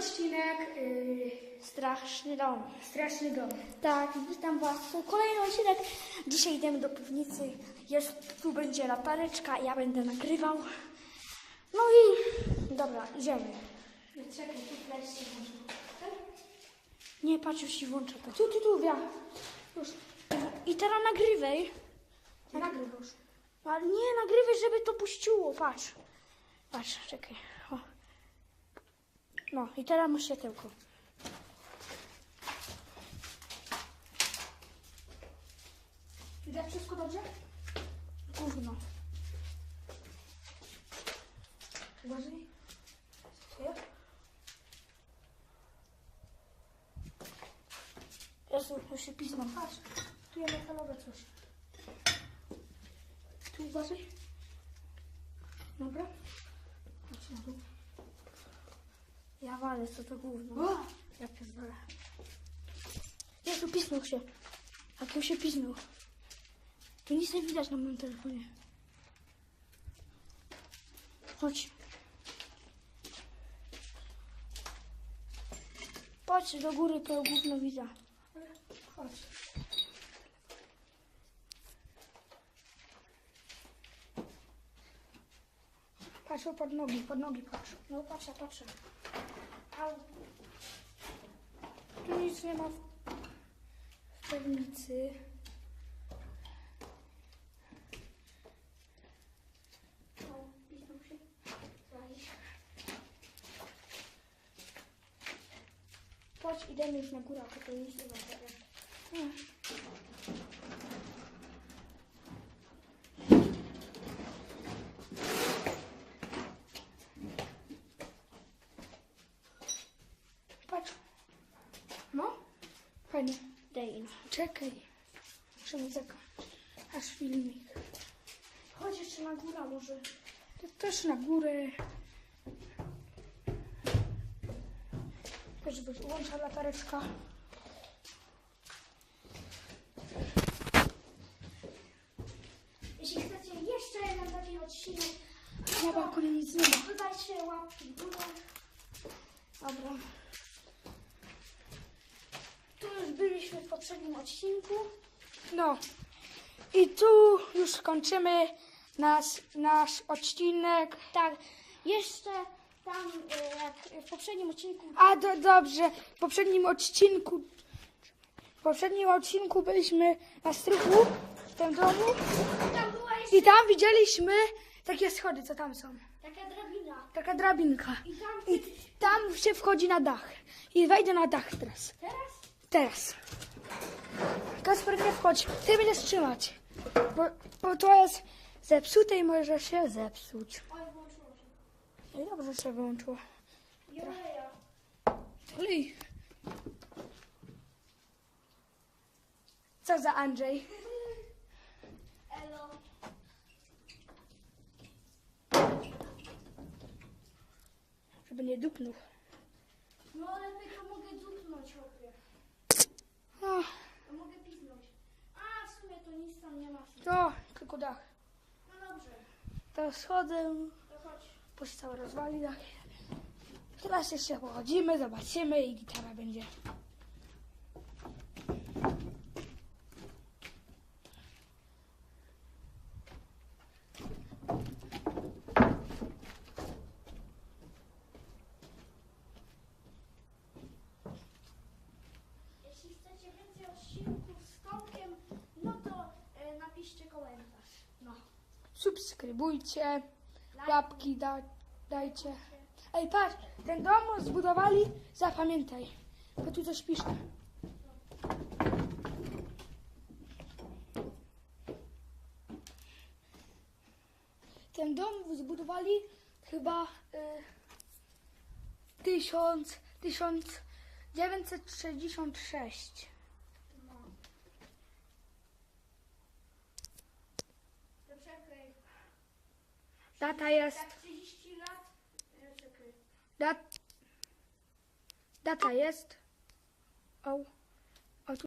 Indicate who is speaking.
Speaker 1: odcinek yy,
Speaker 2: Straszny dom.
Speaker 1: Straszny Dom.
Speaker 2: Tak, witam Was. Kolejny odcinek. Dzisiaj idziemy do piwnicy. Jest, tu będzie latareczka, ja będę nagrywał. No i dobra, idziemy.
Speaker 1: Czekaj, tu się włączył.
Speaker 2: Nie, patrz, już się włącza to. Tu, tu, tu, ja. Już. I teraz nagrywaj.
Speaker 1: Nagrywasz.
Speaker 2: Ale nie, nagrywaj, żeby to puściło, patrz. Patrz, czekaj. O. No, i teraz masz światełko.
Speaker 1: Widać wszystko dobrze?
Speaker 2: Gówno.
Speaker 1: Uważaj.
Speaker 2: Jezu, już się piznął.
Speaker 1: Patrz, tu jest metalowe coś. Tu uważaj. Dobra. Chodź na dół.
Speaker 2: Ja walę, co to gówno.
Speaker 1: O!
Speaker 2: Ja pierdolę. Jezu, pisnął się. Jak już się pisnął. Tu nic nie widać na moim telefonie. Chodź. Patrz do góry, to gówno widzę.
Speaker 1: Ale Chodź. Patrz o, pod nogi, pod nogi patrz.
Speaker 2: No patrzę, patrzę. Au.
Speaker 1: Tu nic nie ma w, w piwnicy.
Speaker 2: Chodź, idziemy już na górę, a to nic nie ma. teraz.
Speaker 1: Nie. Patrz. No, fajnie.
Speaker 2: Dej.
Speaker 1: Czekaj. Muszę mi zakończyć. Aż filmik.
Speaker 2: Chodź jeszcze na górę może.
Speaker 1: To też na górę. Też wyłącza latareczka.
Speaker 2: Jeśli chcecie jeszcze jeden taki odcinek,
Speaker 1: Na balkonie nic nie ma.
Speaker 2: dodajcie łapki w górę. Dobra. Byliśmy w poprzednim odcinku.
Speaker 1: No. I tu już kończymy nasz, nasz odcinek.
Speaker 2: Tak, jeszcze tam e, jak w poprzednim odcinku
Speaker 1: A do, dobrze, w poprzednim odcinku w poprzednim odcinku byliśmy na strychu w tym domu
Speaker 2: tam była jeszcze
Speaker 1: i tam widzieliśmy takie schody, co tam są.
Speaker 2: taka drabina.
Speaker 1: Taka drabinka.
Speaker 2: I tam
Speaker 1: I tam się wchodzi na dach. I wejdę na dach teraz.
Speaker 2: teraz
Speaker 1: Teraz. Kasper, nie wchodź. Ty będziesz trzymać. Bo, bo to jest zepsute i może się zepsuć. No i dobrze się wyłączyło. Olej. Co za Andrzej?
Speaker 2: Elo.
Speaker 1: Żeby nie dupnął.
Speaker 2: No lepiej to mogę dupnąć.
Speaker 1: No,
Speaker 2: To mogę piznąć. A, w sumie to nic tam nie ma.
Speaker 1: to tylko dach.
Speaker 2: No dobrze,
Speaker 1: Teraz schodzę,
Speaker 2: to chodź.
Speaker 1: bo się całe rozwali dach. Teraz jeszcze pochodzimy, zobaczymy i gitara będzie.
Speaker 2: napiszcie komentarz. No.
Speaker 1: Subskrybujcie, łapki da, dajcie. Ej, patrz, ten dom zbudowali, zapamiętaj, bo tu coś pisze. Ten dom zbudowali chyba y,
Speaker 2: 1000, 1966.
Speaker 1: Data jest,
Speaker 2: tak 30 lat. E, czekaj.
Speaker 1: dat, data jest. O.